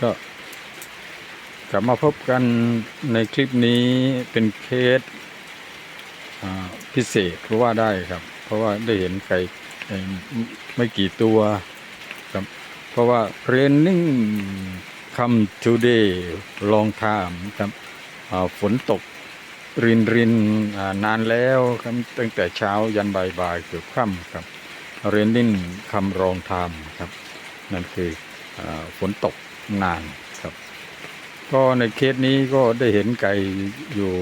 ก็กลับมาพบกันในคลิปนี้เป็นเคสพิเศษก็ว่าได้ครับ เพราะว่าได้เห็นไก่ไม่กี่ตัวครับ เพราะว่า raining come today long time ครับฝนตกรินรินนานแล้วครับตั้งแต่เช้ายันบ่ายๆเกือบค่ำครับ raining come long time ครับ นั่นคืออฝนตก นานครับ ก็ในเคสนี้ก็ได้เห็นไก่อยู่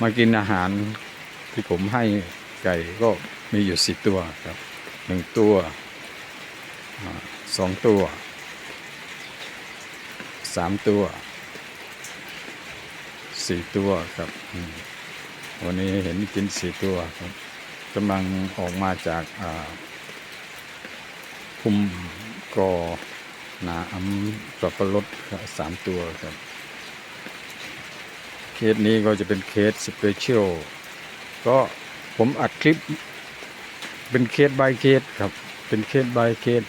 มากินอาหารที่ผมให้ไก่ก็มีอยู่สิตัวครับหนึ่งตัวสองตัวสามตัวสี่ตัวครับวันนี้เห็นกินสี่ตัวครับกำลังออกมาจากคุมกอ หนาอำสับปะรดสามตัวครับ เคสนี้ก็จะเป็นเคสสเปเชียลก็ผมอัดคลิปเป็นเคส by เคสครับ เป็นเคส by เคส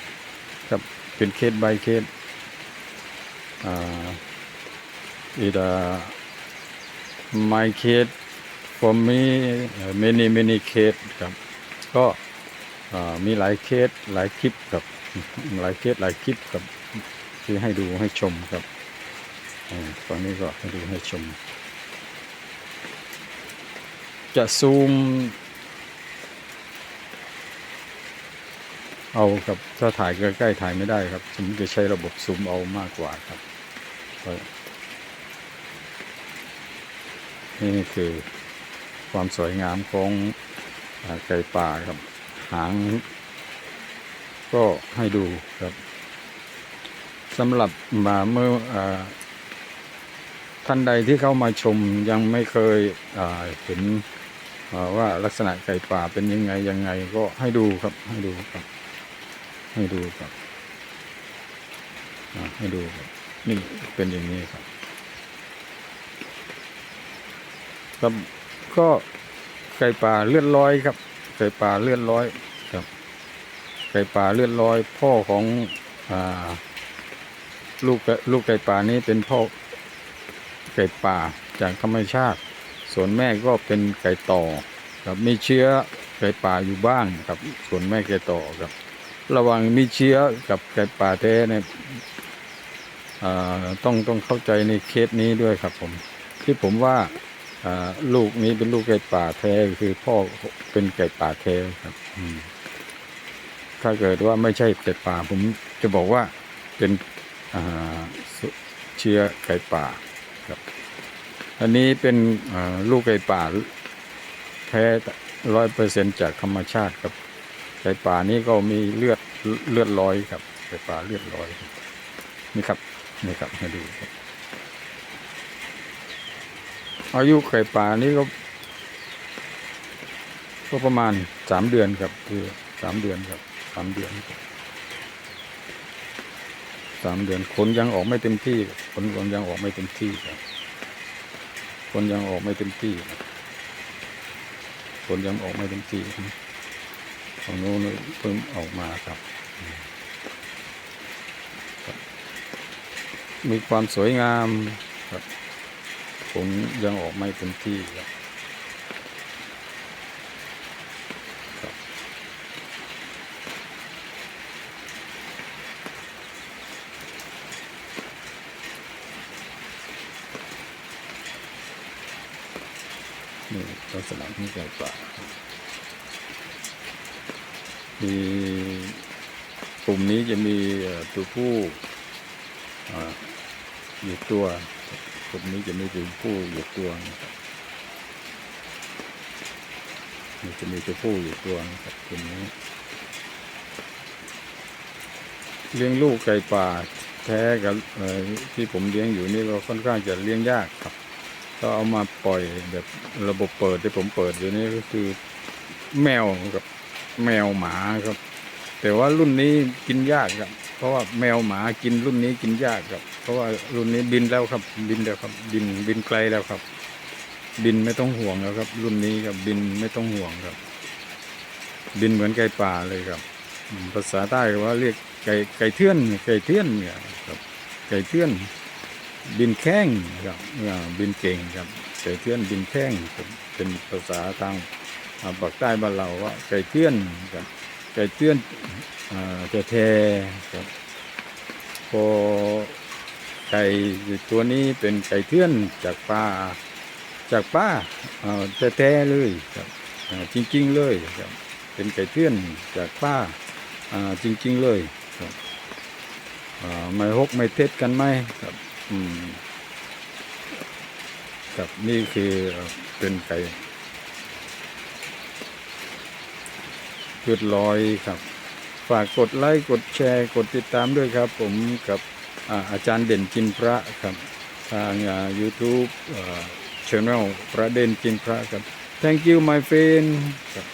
ครับเป็นเคส by เคสอ่า it uh, my case for me uh, many many case ครับ ก็มีหลายเคสหลายคลิปครับ หลายเคสหลายคลิปครับที่ให้ดูให้ชมครับตอนนี้ก็ให้ดูให้ชม จะซูม เอาครับถ้าถ่ายใกล้ๆถ่ายไม่ได้ครับผมจะใช้ระบบซูมเอามากกว่าครับนี่คือความสวยงามของไก่ป่าครับ หาง ก็ให้ดูครับสำหรับมาเมื่ออท่านใดที่เข้ามาชมยังไม่เคยเห็นว่าลักษณะไก่ป่าเป็นยังไงยังไง ก็ให้ดูครับให้ดูครับ ให้ดูครับให้ดูครับนี่เป็นอย่างนี้ครับครับก็ไก่ป่าเลือดร้อยครับ ไก่ป่าเลือดร้อย ไก่ป่าเลือดร้อยพ่อของอลูกไก่ลูกไก่ป่านี้เป็นพ่อไก่ป่าจากธรรมชาติ ส่วนแม่ก็เป็นไก่ต่อครับมีเชื้อไก่ป่าอยู่บ้างครับ ส่วนแม่ไก่ต่อครับ ระว่างมีเชื้อกับไก่ป่าแท้เนี่ยต้องต้องเข้าใจในเคสนี้ด้วยครับผมที่ผมว่าอ่าลูกนี้เป็นลูกไก่ป่าแท้คือพ่อเป็นไก่ป่าแท้ครับอืม ถ้าเกิดว่าไม่ใช่ไก่ป่า ผมจะบอกว่าเป็นเชื้อไก่ป่าครับ อันนี้เป็นลูกไก่ป่าแท้ร้อยเปอร์เซ็นจากธรรมชาติครับไก่ป่านี้ก็มีเลือดเลือดร้อยครับไก่ป่าเลือดร้อยนี่ครับนี่ครับให้ดูครับอายุไก่ป่านี้ก็ก็ประมาณสามเดือนครับคือสามเดือนครับ สามเดือนสามเดือนขนยังออกไม่เต็มที่ขนขนยังออกไม่เต็มที่ครับขนยังออกไม่เต็มที่ขนยังออกไม่เต็มที่ของโน้นเพิ่งออกมาครับ มีความสวยงามครับขนยังออกไม่เต็มที่ครับ นี่ลักษณะของไก่ป่ามีกลุ่มนี้จะมีตัวผู้อยู่ตัวกลุ่มนี้จะมีตัวผู้อยู่ตัวนะครับจะมีตัวผู้อยู่ตัวนะครับกลุ่มนี้เลี้ยงลูกไก่ป่าแท้กับที่ผมเลี้ยงอยู่นี่ก็ค่อนข้างจะเลี้ยงยากครับ ก็เอามาปล่อยแบบระบบเปิดที่ผมเปิดอยู่นี่ก็คือแมวกับแมวหมาครับ แต่ว่ารุ่นนี้กินยากครับ เพราะว่าแมวหมากินรุ่นนี้กินยากครับ เพราะว่ารุ่นนี้บินแล้วครับ บินแล้วครับ บินบินไกลแล้วครับ บินไม่ต้องห่วงแล้วครับ รุ่นนี้ครับบินไม่ต้องห่วงครับ บินเหมือนไก่ป่าเลยครับ ภาษาใต้ว่าเรียกไก่ไก่เทื่อนไก่เทื่อนเนี่ยครับ ไก่เทื่อน บินแข้งครับบินเก่งครับไก่เทื่อนบินแข้งเป็นภาษาทางอ่าปากใต้บ้านเราว่าไก่เทื่อนครับไก่เทื่อนจะแทครับพอไก่ตัวนี้เป็นไก่เทื่อนจากป่าจากป่าอ่าแท้เลยครับจริง ๆ เลยครับเป็นไก่เทื่อนจากป่าจริง ๆ เลยครับไม่ฮกไม่เท็จกันไหมครับ อืมครับนี่คือเป็นไก่เลือดลอยครับ ฝากกดไลค์ กดแชร์ กดติดตามด้วยครับ ผมกับอาอาจารย์เด่นกินพระครับ ทางอ่า YouTube อ่า channel ประเด็นกินพระครับ thank you my friend ครับ